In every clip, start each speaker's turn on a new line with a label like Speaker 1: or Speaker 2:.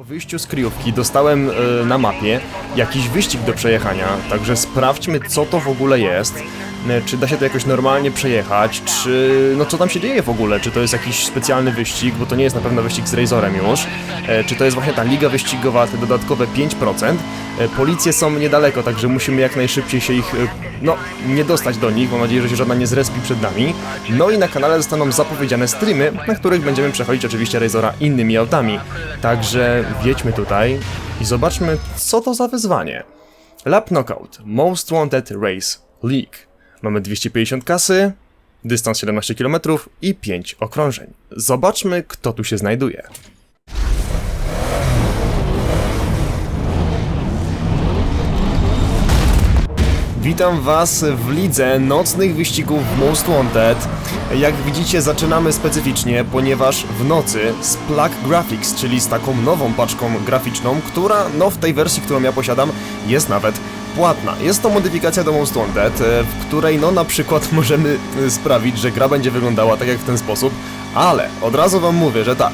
Speaker 1: Po wyjściu z kryjówki dostałem e, na mapie jakiś wyścig do przejechania, także sprawdźmy co to w ogóle jest. E, Czy da się to jakoś normalnie przejechać, czy no co tam się dzieje w ogóle, czy to jest jakiś specjalny wyścig, bo to nie jest na pewno wyścig z Razorem już, e, czy to jest właśnie ta liga wyścigowa, te dodatkowe 5%. E, Policje są niedaleko, także musimy jak najszybciej się ich, no, nie dostać do nich, mam nadzieję, że się żadna nie zrespi przed nami. No i na kanale zostaną zapowiedziane streamy, na których będziemy przechodzić oczywiście Razora innymi autami. Także wjedźmy tutaj i zobaczmy, co to za wyzwanie. Lap Knockout Most Wanted Race League. Mamy 250 kasy, dystans 17 km i 5 okrążeń. Zobaczmy, kto tu się znajduje. Witam Was w lidze nocnych wyścigów Most Wanted. Jak widzicie, zaczynamy specyficznie, ponieważ w nocy z Plug Graphics, czyli z taką nową paczką graficzną, która, no w tej wersji, którą ja posiadam, jest nawet płatna. Jest to modyfikacja do Most Wanted, e, w której no na przykład możemy e, sprawić, że gra będzie wyglądała tak jak w ten sposób, ale od razu Wam mówię, że tak,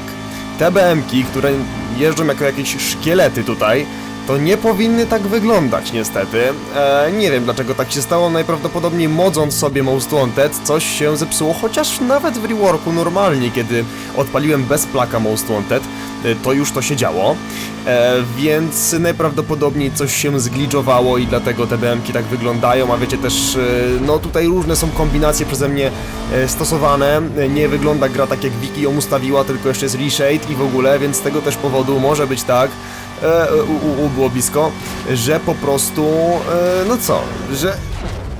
Speaker 1: te BM-ki, które jeżdżą jako jakieś szkielety tutaj, to nie powinny tak wyglądać niestety. E, nie wiem dlaczego tak się stało, najprawdopodobniej modząc sobie Most Wanted coś się zepsuło, chociaż nawet w reworku normalnie, kiedy odpaliłem bez plaka Most Wanted, to już to się działo. E, więc najprawdopodobniej coś się zgliczowało i dlatego te BM-ki tak wyglądają, a wiecie też, e, no tutaj różne są kombinacje przeze mnie e, stosowane. E, Nie wygląda gra tak jak Wiki ją ustawiła, tylko jeszcze jest reshade i w ogóle, więc z tego też powodu może być tak, e, u, u, u było blisko, że po prostu, e, no co, że,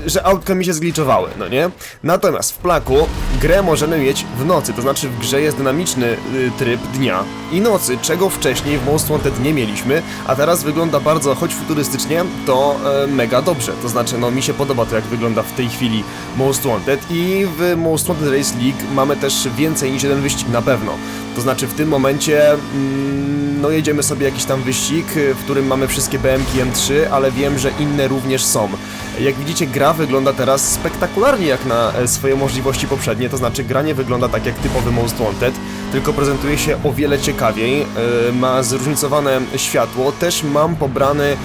Speaker 1: że autka mi się zgliczowały, no nie? Natomiast w plaku grę możemy mieć w nocy, to znaczy w grze jest dynamiczny y, tryb dnia i nocy, czego wcześniej w Most Wanted nie mieliśmy, a teraz wygląda bardzo, choć futurystycznie, to e, mega dobrze, to znaczy no mi się podoba to jak wygląda w tej chwili Most Wanted i w Most Wanted Race League mamy też więcej niż jeden wyścig na pewno, to znaczy w tym momencie mm, no jedziemy sobie jakiś tam wyścig, y, w którym mamy wszystkie BMki M3, ale wiem, że inne również są. Jak widzicie, gra wygląda teraz spektakularnie jak na e, swoje możliwości poprzednie, to znaczy gra nie wygląda tak jak typowy Most Wanted, tylko prezentuje się o wiele ciekawiej, e, ma zróżnicowane światło, też mam pobrany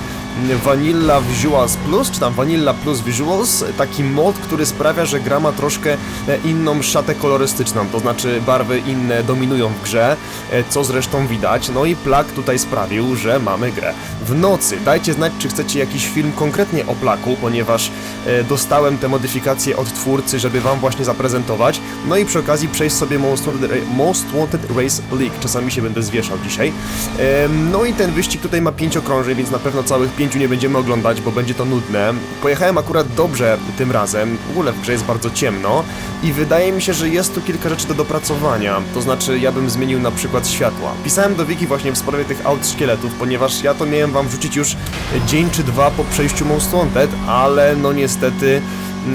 Speaker 1: Vanilla Visuals Plus, czy tam Vanilla Plus Visuals, taki mod, który sprawia, że gra ma troszkę e, inną szatę kolorystyczną, to znaczy barwy inne dominują w grze, e, co zresztą widać, no i Plak tutaj sprawił, że mamy grę w nocy. Dajcie znać, czy chcecie jakiś film konkretnie o Plaku, ponieważ e, dostałem te modyfikacje od twórcy, żeby wam właśnie zaprezentować, no i przy okazji przejść sobie Most Wanted, Most Wanted Race League, czasami się będę zwieszał dzisiaj. No i ten wyścig tutaj ma 5 okrążeń, więc na pewno całych pięciu nie będziemy oglądać, bo będzie to nudne. Pojechałem akurat dobrze tym razem, w ogóle w grze jest bardzo ciemno i wydaje mi się, że jest tu kilka rzeczy do dopracowania, to znaczy ja bym zmienił na przykład światła. Pisałem do Wiki właśnie w sprawie tych aut szkieletów, ponieważ ja to miałem wam wrzucić już dzień czy dwa po przejściu Most Wanted, ale no niestety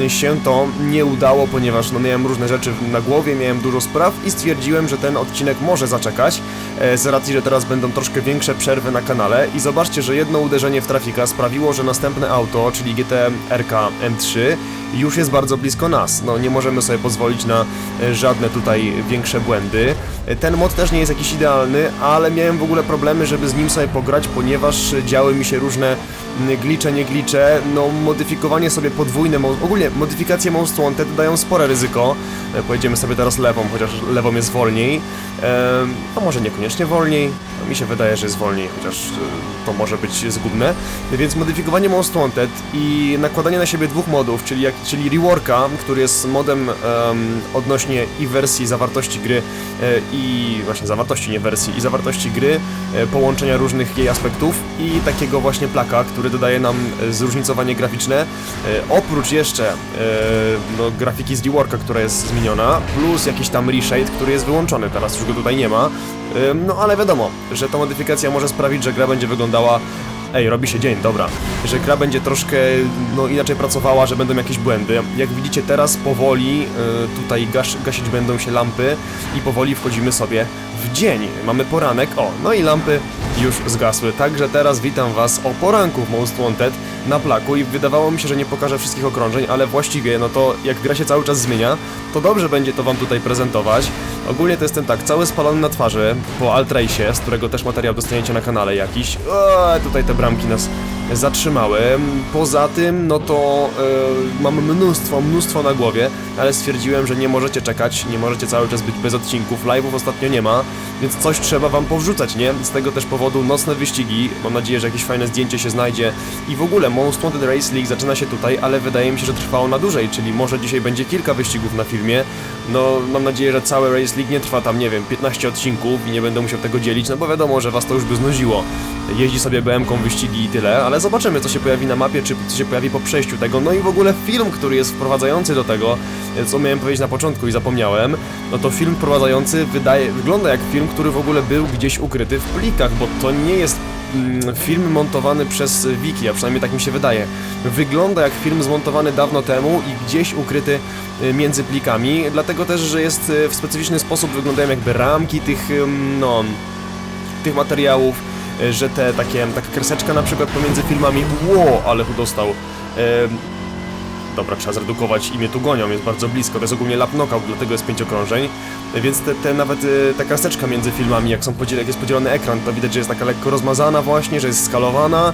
Speaker 1: się to nie udało, ponieważ no, miałem różne rzeczy na głowie, miałem dużo spraw i stwierdziłem, że ten odcinek może zaczekać, e, z racji, że teraz będą troszkę większe przerwy na kanale i zobaczcie, że jedno uderzenie w trafika sprawiło, że następne auto, czyli GT RK M3 już jest bardzo blisko nas. No nie możemy sobie pozwolić na e, żadne tutaj większe błędy. E, Ten mod też nie jest jakiś idealny, ale miałem w ogóle problemy, żeby z nim sobie pograć, ponieważ działy mi się różne mm, glicze, nie glicze, no modyfikowanie sobie podwójne, ogólnie modyfikacje Most Wanted dają spore ryzyko. E, Pojedziemy sobie teraz lewą, chociaż lewą jest wolniej. A może niekoniecznie wolniej, no, mi się wydaje, że jest wolniej, chociaż to może być zgubne. Więc modyfikowanie Most Wanted i nakładanie na siebie dwóch modów, czyli, jak, czyli reworka, który jest modem em, odnośnie i wersji zawartości gry e, i właśnie zawartości, nie wersji, i zawartości gry, e, połączenia różnych jej aspektów i takiego właśnie plaka, który dodaje nam e, zróżnicowanie graficzne. E, oprócz jeszcze e, no, grafiki z reworka, która jest zmieniona, plus jakiś tam reshade, który jest wyłączony, teraz już go tutaj nie ma. E, no ale wiadomo, że ta modyfikacja może sprawić, że gra będzie wyglądała Ej, robi się dzień, dobra. Że gra będzie troszkę no, inaczej pracowała, że będą jakieś błędy. Jak widzicie teraz powoli y, tutaj gasz, gasić będą się lampy i powoli wchodzimy sobie w dzień. Mamy poranek, o, no i lampy już zgasły. Także teraz witam Was o poranku w Most Wanted na plaku i wydawało mi się, że nie pokażę wszystkich okrążeń, ale właściwie, no to jak gra się cały czas zmienia, to dobrze będzie to Wam tutaj prezentować. Ogólnie to jestem tak, cały spalony na twarzy po Altrace, z którego też materiał dostaniecie na kanale jakiś. Tutaj te bramki nas zatrzymały. Poza tym, no to e, mam mnóstwo, mnóstwo na głowie, ale stwierdziłem, że nie możecie czekać, nie możecie cały czas być bez odcinków, live'ów ostatnio nie ma, więc coś trzeba wam powrzucać, nie? Z tego też powodu nocne wyścigi, mam nadzieję, że jakieś fajne zdjęcie się znajdzie i w ogóle Most Wanted Race League zaczyna się tutaj, ale wydaje mi się, że trwa ona dłużej, czyli może dzisiaj będzie kilka wyścigów na filmie, no mam nadzieję, że całe Race League nie trwa tam, nie wiem, 15 odcinków i nie będę musiał tego dzielić, no bo wiadomo, że was to już by znudziło. Jeździ sobie BM-ką wyścigi i tyle, ale zobaczymy co się pojawi na mapie, czy co się pojawi po przejściu tego, no i w ogóle film, który jest wprowadzający do tego, co miałem powiedzieć na początku i zapomniałem, no to film wprowadzający wydaje, wygląda jak film, który w ogóle był gdzieś ukryty w plikach, bo to nie jest mm, film montowany przez Wiki, a przynajmniej tak mi się wydaje. Wygląda jak film zmontowany dawno temu i gdzieś ukryty y, między plikami, dlatego też, że jest y, w specyficzny sposób wyglądają jakby ramki tych, no, tych materiałów, że te takie, taka kreseczka na przykład pomiędzy filmami, ło, ale tu dostał. Dobra, trzeba zredukować i mnie tu gonią, jest bardzo blisko. To jest ogólnie lap dlatego jest pięć okrążeń. Więc te, te nawet y, ta kreseczka między filmami, jak, są podziel, jak jest podzielony ekran, to widać, że jest taka lekko rozmazana właśnie, że jest skalowana.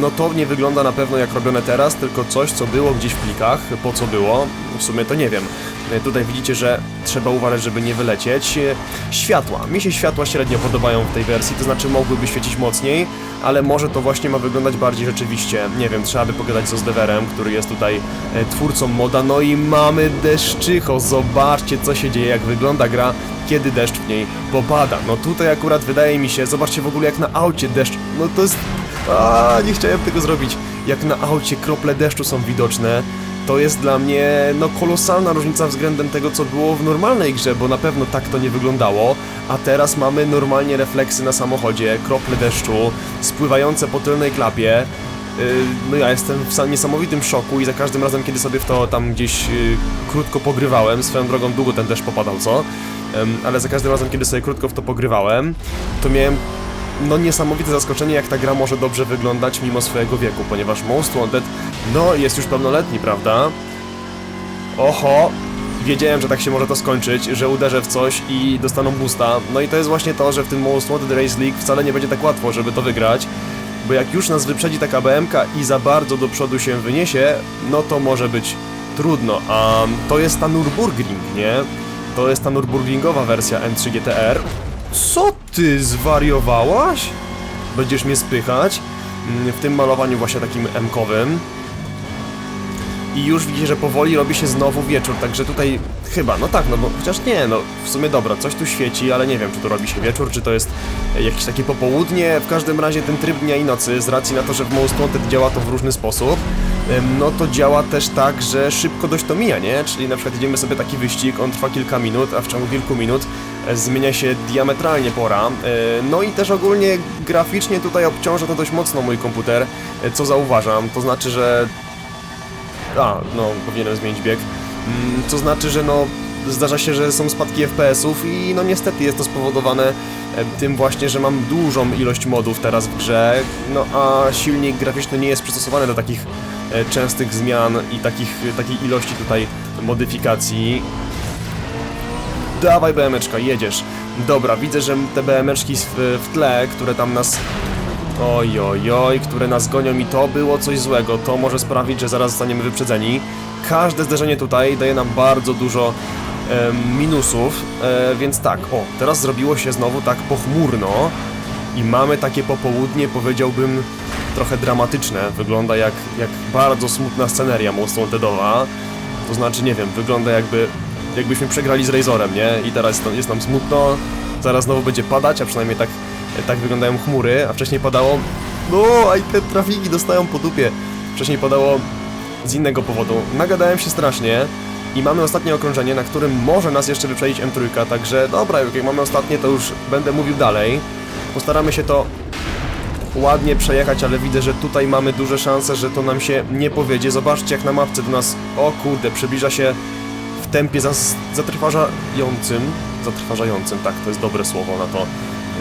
Speaker 1: No to nie wygląda na pewno jak robione teraz, tylko coś, co było gdzieś w plikach. Po co było? W sumie to nie wiem. Y, Tutaj widzicie, że trzeba uważać, żeby nie wylecieć. Y, Światła. Mi się światła średnio podobają w tej wersji, to znaczy mogłyby świecić mocniej, ale może to właśnie ma wyglądać bardziej rzeczywiście. Nie wiem, trzeba by pogadać z Ozdewerem, który jest tutaj e, twórcą moda. No i mamy deszczycho. Zobaczcie, co się dzieje, jak wygląda gra, kiedy deszcz w niej popada. No tutaj akurat wydaje mi się, zobaczcie w ogóle jak na aucie deszcz. No to jest... A, nie chciałem tego zrobić. Jak na aucie krople deszczu są widoczne. To jest dla mnie no kolosalna różnica względem tego, co było w normalnej grze, bo na pewno tak to nie wyglądało, a teraz mamy normalnie refleksy na samochodzie, krople deszczu, spływające po tylnej klapie. Yy, No ja jestem w sam- niesamowitym szoku i za każdym razem, kiedy sobie w to tam gdzieś yy, krótko pogrywałem, swoją drogą długo ten deszcz popadał, co? Ale za każdym razem, kiedy sobie krótko w to pogrywałem, to miałem no niesamowite zaskoczenie, jak ta gra może dobrze wyglądać mimo swojego wieku, ponieważ Most Wanted, no jest już pełnoletni, prawda? Oho, wiedziałem, że tak się może to skończyć, że uderzę w coś i dostaną boosta. No i to jest właśnie to, że w tym Most Wanted Race League wcale nie będzie tak łatwo, żeby to wygrać. Bo jak już nas wyprzedzi taka BMK i za bardzo do przodu się wyniesie, no to może być trudno. A to jest ta Nürburgring, nie? To jest ta Nürburgringowa wersja M3 GTR. Co ty zwariowałaś? Będziesz mnie spychać? Mm, W tym malowaniu właśnie takim M-kowym. I już widzicie, że powoli robi się znowu wieczór, także tutaj chyba, no tak, no bo chociaż nie, no w sumie dobra, coś tu świeci, ale nie wiem, czy to robi się wieczór, czy to jest jakieś takie popołudnie, w każdym razie ten tryb dnia i nocy, z racji na to, że w Most Wanted działa to w różny sposób, no to działa też tak, że szybko dość to mija, nie? Czyli na przykład idziemy sobie taki wyścig, on trwa kilka minut, a w ciągu kilku minut e, zmienia się diametralnie pora. E, No i też ogólnie graficznie tutaj obciąża to dość mocno mój komputer, e, co zauważam, to znaczy, że a, no, powinienem zmienić bieg. Mm, To znaczy, że no, zdarza się, że są spadki FPS-ów i no niestety jest to spowodowane e, tym właśnie, że mam dużą ilość modów teraz w grze, no a silnik graficzny nie jest przystosowany do takich e, częstych zmian i takich, takiej ilości tutaj modyfikacji. Dawaj BMeczka, jedziesz. Dobra, widzę, że te BMeczki w, w tle, które tam nas Oj, oj, oj, które nas gonią i to było coś złego. To może sprawić, że zaraz zostaniemy wyprzedzeni. Każde zderzenie tutaj daje nam bardzo dużo em, minusów, e, więc tak, o, teraz zrobiło się znowu tak pochmurno i mamy takie popołudnie, powiedziałbym, trochę dramatyczne. Wygląda jak, jak bardzo smutna sceneria Most Wantedowa. To znaczy, nie wiem, wygląda jakby, jakbyśmy przegrali z Razorem, nie? I teraz jest nam smutno, zaraz znowu będzie padać, a przynajmniej tak, tak wyglądają chmury, a wcześniej padało... No, a i te trafiki dostają po dupie. Wcześniej padało z innego powodu. Nagadałem się strasznie i mamy ostatnie okrążenie, na którym może nas jeszcze wyprzedzić M3, także dobra, jak mamy ostatnie, to już będę mówił dalej. Postaramy się to ładnie przejechać, ale widzę, że tutaj mamy duże szanse, że to nam się nie powiedzie. Zobaczcie, jak na mapce do nas, o kurde, przybliża się w tempie zatrważającym. Zatrważającym, tak, to jest dobre słowo na to.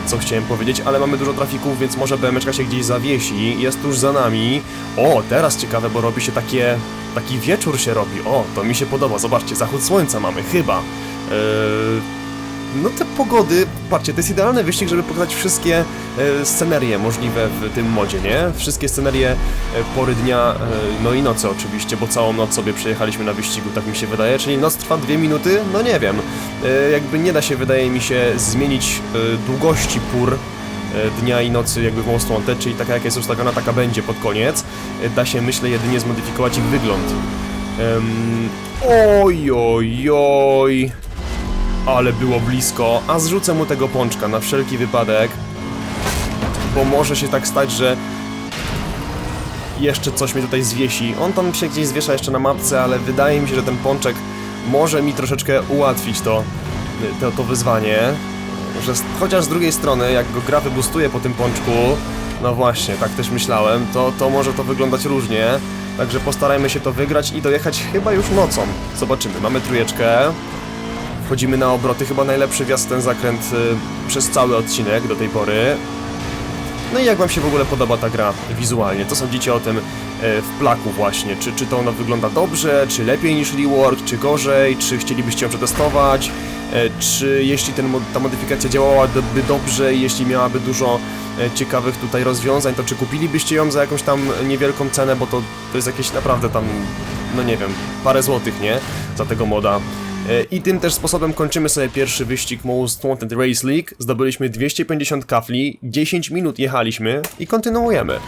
Speaker 1: Co chciałem powiedzieć, ale mamy dużo trafików, więc może BMeczka się gdzieś zawiesi, jest tuż za nami. O, teraz ciekawe, bo robi się takie, taki wieczór się robi, o, to mi się podoba, zobaczcie, zachód słońca mamy, chyba. Eee, no te pogody, patrzcie, to jest idealny wyścig, żeby pokazać wszystkie e, scenerie możliwe w tym modzie, nie? Wszystkie scenerie e, pory dnia, e, no i nocy oczywiście, bo całą noc sobie przejechaliśmy na wyścigu, tak mi się wydaje, czyli noc trwa dwie minuty, no nie wiem. E, jakby nie da się, wydaje mi się, zmienić e, długości pór e, dnia i nocy jakby w Most Wanted, czyli taka jak jest ustawiona, taka będzie pod koniec. E, Da się, myślę, jedynie zmodyfikować ich wygląd. Em, oj, oj, oj. Ale było blisko, a zrzucę mu tego pączka na wszelki wypadek. Bo może się tak stać, że jeszcze coś mnie tutaj zwiesi. On tam się gdzieś zwiesza jeszcze na mapce, ale wydaje mi się, że ten pączek może mi troszeczkę ułatwić to, to, to wyzwanie. Że chociaż z drugiej strony, jak go gra wybustuje po tym pączku, no właśnie, tak też myślałem, to, to może to wyglądać różnie. Także postarajmy się to wygrać i dojechać chyba już nocą. Zobaczymy, mamy trójeczkę. Wchodzimy na obroty, chyba najlepszy wjazd ten zakręt y, przez cały odcinek do tej pory. No i jak wam się w ogóle podoba ta gra wizualnie? Co sądzicie o tym e, w plaku właśnie? Czy, czy to ona wygląda dobrze, czy lepiej niż Rework, czy gorzej, czy chcielibyście ją przetestować? E, Czy jeśli ten, ta modyfikacja działałaby dobrze i jeśli miałaby dużo ciekawych tutaj rozwiązań, to czy kupilibyście ją za jakąś tam niewielką cenę, bo to, to jest jakieś naprawdę tam, no nie wiem, parę złotych, nie? Za tego moda. E, I tym też sposobem kończymy sobie pierwszy wyścig Most Wanted Race League. Zdobyliśmy 250 kafli, 10 minut jechaliśmy i kontynuujemy.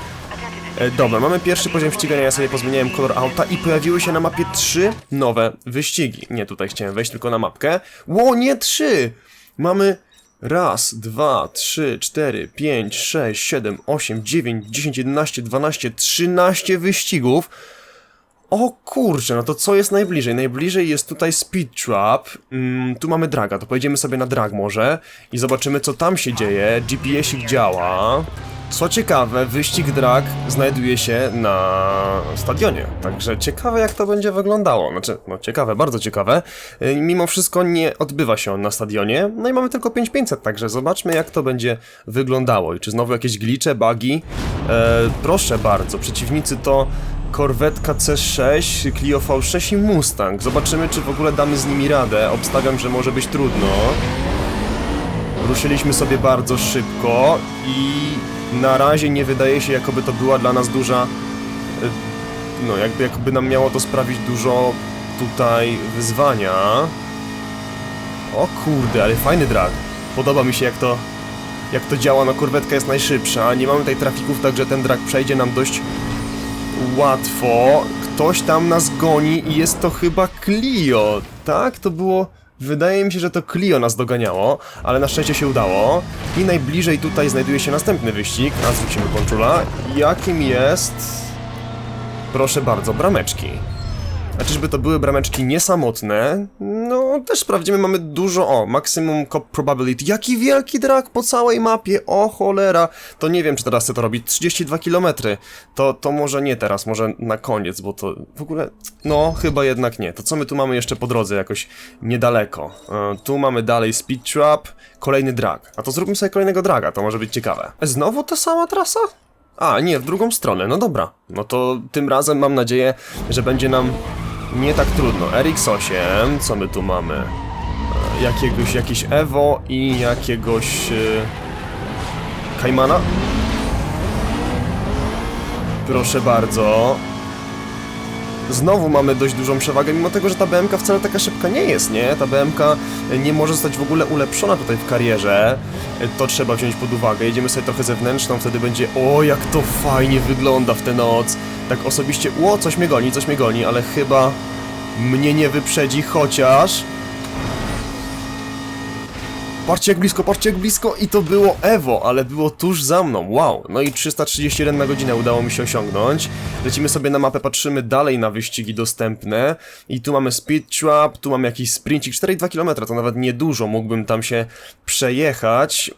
Speaker 1: E, Dobra, mamy pierwszy poziom ścigania, ja sobie pozmieniałem kolor auta i pojawiły się na mapie trzy nowe wyścigi. Nie, tutaj chciałem wejść tylko na mapkę. Ło, nie trzy! Mamy raz, dwa, trzy, cztery, pięć, sześć, siedem, osiem, dziewięć, dziesięć, jedenaście, dwanaście, trzynaście wyścigów. O kurczę, no to co jest najbliżej? Najbliżej jest tutaj Speed Trap. Mm, tu mamy draga, to pojedziemy sobie na drag może i zobaczymy co tam się dzieje. GPS-ik działa. Co ciekawe, wyścig drag znajduje się na stadionie, także ciekawe jak to będzie wyglądało. Znaczy, no ciekawe, bardzo ciekawe. Y, Mimo wszystko nie odbywa się on na stadionie, no i mamy tylko 5500, także zobaczmy jak to będzie wyglądało i czy znowu jakieś glicze, bugi. E, proszę bardzo, przeciwnicy to Korwetka C6, Clio V6 i Mustang. Zobaczymy, czy w ogóle damy z nimi radę. Obstawiam, że może być trudno. Ruszyliśmy sobie bardzo szybko i na razie nie wydaje się, jakoby to była dla nas duża... e, No, jakby, jakby nam miało to sprawić dużo tutaj wyzwania. O kurde, ale fajny drag. Podoba mi się, jak to, jak to działa. No, korwetka jest najszybsza. Nie mamy tutaj trafików, także ten drag przejdzie nam dość łatwo. Ktoś tam nas goni i jest to chyba Clio, tak? To było... Wydaje mi się, że to Clio nas doganiało, ale na szczęście się udało. I najbliżej tutaj znajduje się następny wyścig. A zwrócimy Ponczula. Jakim jest... Proszę bardzo, brameczki. A czyżby to były brameczki niesamotne? No, też sprawdzimy, mamy dużo, o, maximum cop probability. Jaki wielki drak po całej mapie, o cholera. To nie wiem, czy teraz chcę to robić, 32 km. To, to może nie teraz, może na koniec, bo to w ogóle, no, chyba jednak nie. To co my tu mamy jeszcze po drodze, jakoś niedaleko? E, tu mamy dalej speed trap, kolejny drag. A to zróbmy sobie kolejnego draga, to może być ciekawe. Znowu ta sama trasa? A, nie, w drugą stronę, no dobra. No to tym razem mam nadzieję, że będzie nam nie tak trudno. RX8, co my tu mamy? E, Jakiegoś, jakieś Evo i jakiegoś... E, Kaimana? Proszę bardzo. Znowu mamy dość dużą przewagę, mimo tego, że ta BMK wcale taka szybka nie jest, nie? Ta BMK nie może zostać w ogóle ulepszona tutaj w karierze. To trzeba wziąć pod uwagę. Jedziemy sobie trochę zewnętrzną, wtedy będzie... O, jak to fajnie wygląda w tę noc. Tak osobiście... Ło, coś mnie goni, coś mnie goni, ale chyba mnie nie wyprzedzi, chociaż... Patrzcie jak blisko, patrzcie jak blisko i to było Evo, ale było tuż za mną, wow. No i 331 na godzinę udało mi się osiągnąć. Lecimy sobie na mapę, patrzymy dalej na wyścigi dostępne i tu mamy Speed Trap, tu mamy jakiś sprincik, 4,2 km, to nawet niedużo, mógłbym tam się przejechać.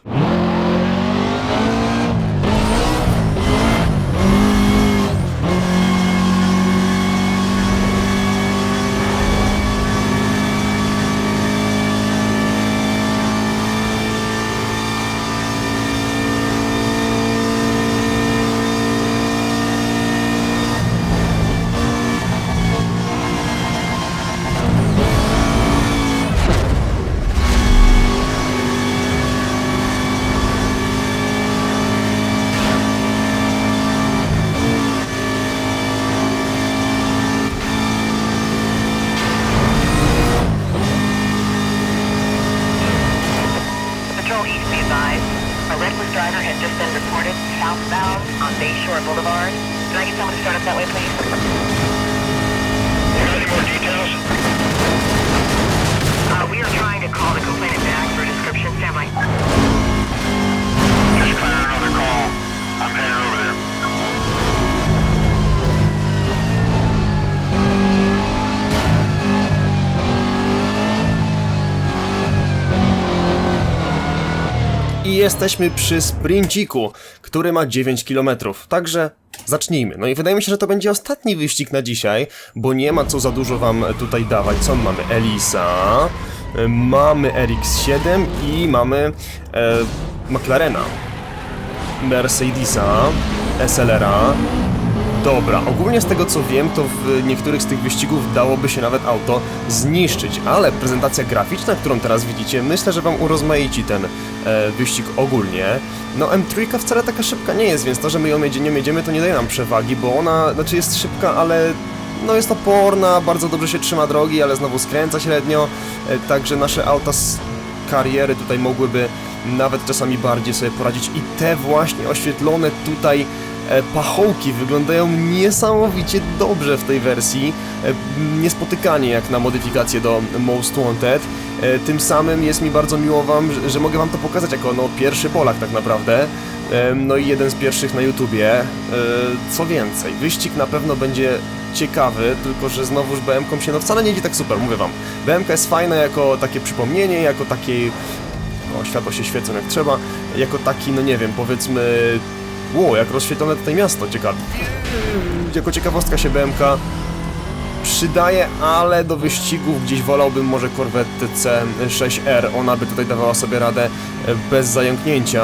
Speaker 1: Jesteśmy przy sprinciku, który ma 9 km. Także zacznijmy. No i wydaje mi się, że to będzie ostatni wyścig na dzisiaj, bo nie ma co za dużo wam tutaj dawać. Co my mamy? Elisa, mamy RX-7 i mamy e, McLarena, Mercedesa, SLR-a. Dobra, ogólnie z tego co wiem, to w niektórych z tych wyścigów dałoby się nawet auto zniszczyć, ale prezentacja graficzna, którą teraz widzicie, myślę, że wam urozmaici ten e, wyścig ogólnie. No M3 wcale taka szybka nie jest, więc to, że my ją nie jedziemy, to nie daje nam przewagi, bo ona, znaczy jest szybka, ale no jest oporna, bardzo dobrze się trzyma drogi, ale znowu skręca średnio, e, także nasze auta z kariery tutaj mogłyby nawet czasami bardziej sobie poradzić i te właśnie oświetlone tutaj pachołki wyglądają niesamowicie dobrze w tej wersji, e, niespotykanie jak na modyfikację do Most Wanted. E, Tym samym jest mi bardzo miło wam, że, mogę wam to pokazać jako no, pierwszy Polak tak naprawdę. E, No i jeden z pierwszych na YouTubie. E, Co więcej, wyścig na pewno będzie ciekawy, tylko że znowuż BM-ką się no wcale nie idzie tak super, mówię wam. BM-ka jest fajna jako takie przypomnienie, jako takie o, światło się świecą jak trzeba, jako taki, no nie wiem, powiedzmy, ło, jak rozświetlone tutaj miasto, ciekawe. Jako ciekawostka się BMK przydaje, ale do wyścigów gdzieś wolałbym może Corvette C6R, ona by tutaj dawała sobie radę e, bez zająknięcia.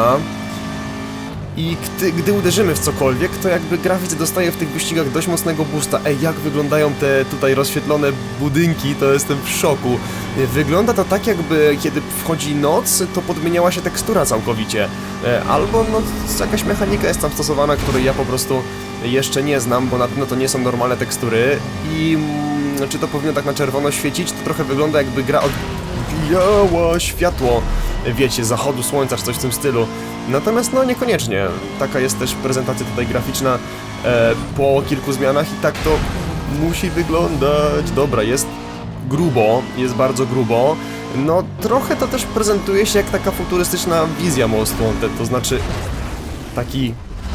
Speaker 1: I gdy, gdy uderzymy w cokolwiek, to jakby grafik dostaje w tych wyścigach dość mocnego boosta. Ej, jak wyglądają te tutaj rozświetlone budynki, to jestem w szoku. Wygląda to tak jakby, kiedy wchodzi noc, to podmieniała się tekstura całkowicie. E, Albo no, jakaś mechanika jest tam stosowana, której ja po prostu jeszcze nie znam, bo na pewno to nie są normalne tekstury. I mm, czy to powinno tak na czerwono świecić, to trochę wygląda jakby gra odbijała światło, wiecie, zachodu słońca czy coś w tym stylu. Natomiast no niekoniecznie. Taka jest też prezentacja tutaj graficzna e, po kilku zmianach i tak to musi wyglądać. Dobra, jest grubo, jest bardzo grubo. No trochę to też prezentuje się jak taka futurystyczna wizja Most Wanted, to znaczy taki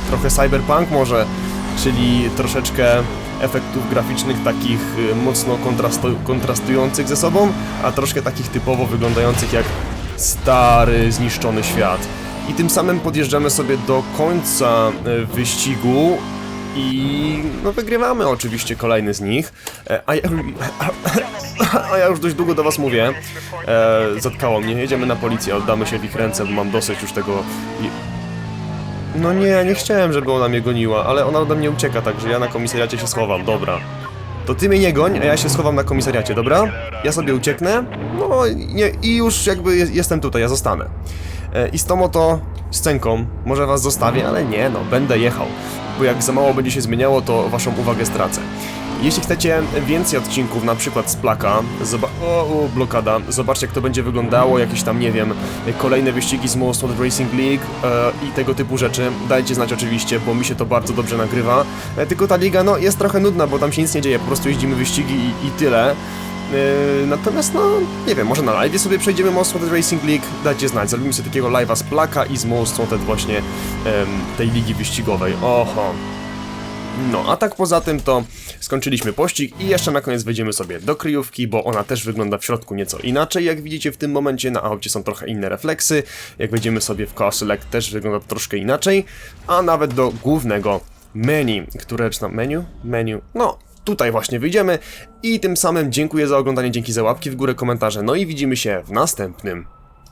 Speaker 1: trochę cyberpunk może, czyli troszeczkę efektów graficznych takich y, mocno kontrastu kontrastujących ze sobą, a troszkę takich typowo wyglądających jak stary, zniszczony świat. I tym samym podjeżdżamy sobie do końca y, wyścigu i no wygrywamy oczywiście kolejny z nich. E, A ja, a ja już dość długo do was mówię. E, zatkało mnie, jedziemy na policję, oddamy się w ich ręce, bo mam dosyć już tego no nie, nie chciałem, żeby ona mnie goniła, ale ona ode mnie ucieka, także ja na komisariacie się schowam, dobra. To ty mnie nie goń, a ja się schowam na komisariacie, dobra? Ja sobie ucieknę, no nie, i już jakby je- jestem tutaj, ja zostanę. E, I z tą oto scenką może was zostawię, ale nie no, będę jechał, bo jak za mało będzie się zmieniało, to waszą uwagę stracę. Jeśli chcecie więcej odcinków, na przykład z Plaka, zoba- o, o, blokada, zobaczcie jak to będzie wyglądało, jakieś tam, nie wiem, kolejne wyścigi z Most Wanted Racing League e, i tego typu rzeczy, dajcie znać oczywiście, bo mi się to bardzo dobrze nagrywa. E, tylko ta liga, no, jest trochę nudna, bo tam się nic nie dzieje, po prostu jeździmy wyścigi i, i tyle. E, natomiast, no, nie wiem, może na live sobie przejdziemy Most Wanted Racing League, dajcie znać, zrobimy sobie takiego live'a z Plaka i z Most Wanted właśnie tej ligi wyścigowej. Oho. No, a tak poza tym to skończyliśmy pościg i jeszcze na koniec wejdziemy sobie do kryjówki, bo ona też wygląda w środku nieco inaczej, jak widzicie w tym momencie, na aucie są trochę inne refleksy, jak wejdziemy sobie w Car Select też wygląda troszkę inaczej, a nawet do głównego menu, które, czy tam menu? Menu, no, tutaj właśnie wyjdziemy i tym samym dziękuję za oglądanie, dzięki za łapki w górę, komentarze, no i widzimy się w następnym.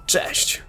Speaker 1: Cześć!